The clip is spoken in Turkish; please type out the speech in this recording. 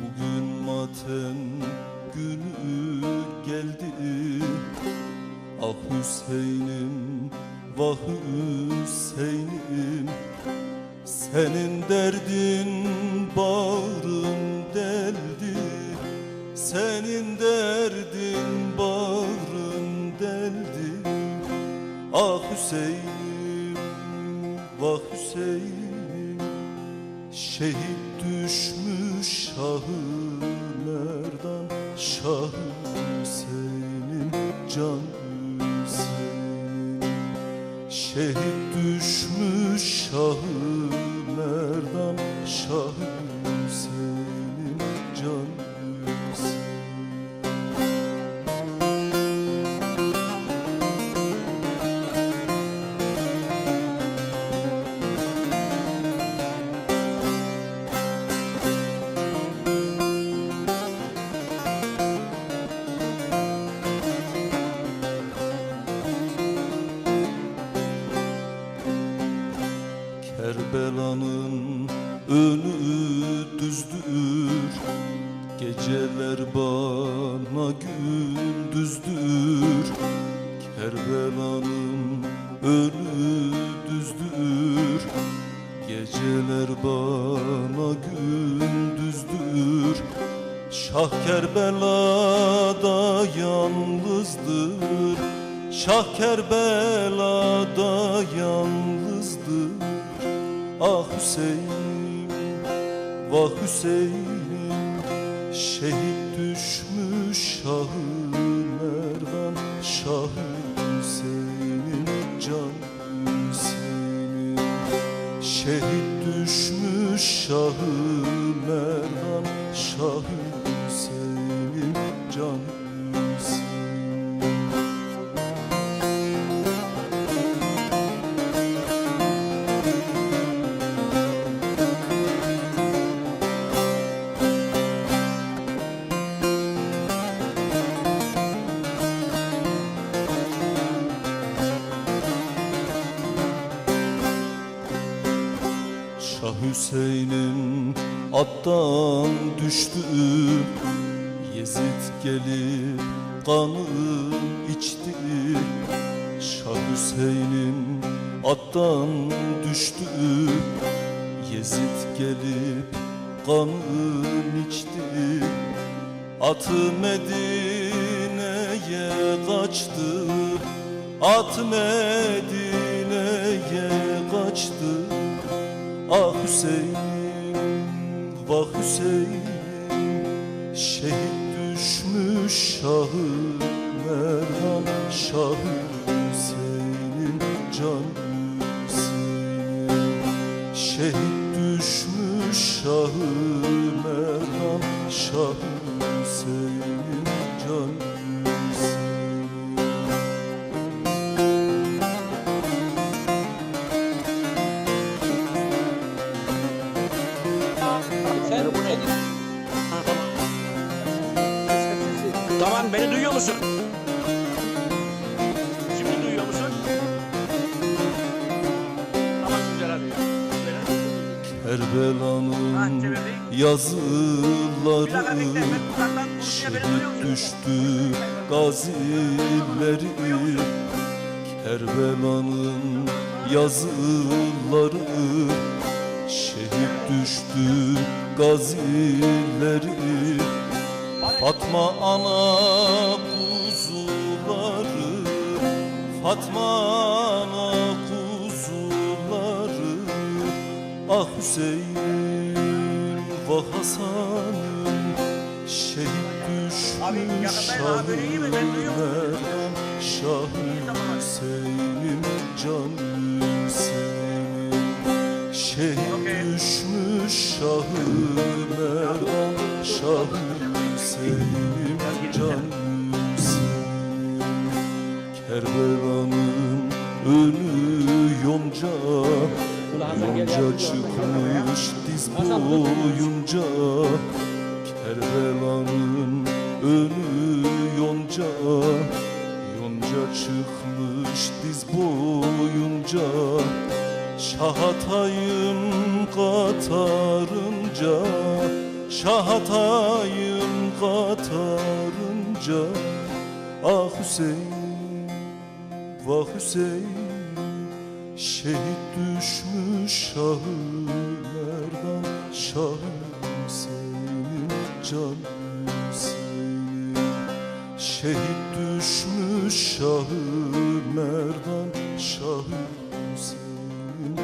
Bugün matem günü geldi. Ah Hüseyin'im vah Hüseyin'im. Senin derdin bağrın deldi. Senin derdin bağrın deldi. Ah Hüseyin'im vah Hüseyin'im Şehit düşmüş Şahı Merdan Şah Hüseyin'im Can Hüseyin'im Şehit düşmüş Şahı Merdan Şah Kerbela'nın önü düzdür. Geceler bana gündüzdür Kerbela'nın önü düzdür. Geceler bana gündüzdür Şah Kerbela'da yalnızdır. Şah Kerbela'da yalnızdır Ah Hüseyin, vah Hüseyin'im. Şehit düşmüş Şahı Merdan Şah Hüseyin'im Can Hüseyin'im Şehit düşmüş Şahı Merdan Şah Hüseyin'im attan düştü. Yezid gelip kanı içti. Şah Hüseyin'im attan düştü. Yezid gelip kanı içti. Atı Medine'ye kaçtı. At Medine'ye kaçtı Ah Hüseyin, vah Hüseyin Şehit düşmüş Şahı Merdan Şah Hüseyin'im Can Hüseyin'im Şehit düşmüş Şahı Merdan Şah Hüseyin'im Can Hüseyin'im musun? Şimdi duyuyor musun? Tamam güzel Bir dakika yazıları Şehit düştü gazileri. Kerbela'nın yazıları. Şehit düştü gazileri Fatma ana kuzuları Fatma ana kuzuları Ah Hüseyin vah Hasan'ım Şehit düşmüş yakındayım abi, böyle iyi mi? Ben duyuyorum. Şahım Şah tamam abi. Hüseyin'im Hüseyin'im Şehit düşmüş Şahı Merdan Şah Hüseyin'im Can Hüseyin'im Kerbela'nın önü yonca Yonca çıkmış diz boyunca Kerbela'nın önü Yonca Yonca çıkmış diz boyunca. Şahatayım katarınca Şahatayım katarınca Ah Hüseyin, vah Hüseyin Şehit düşmüş Şahı Merdan Şahı Hüseyin Can Hüseyin Şehit düşmüş Şahı Merdan Şahı Hüseyin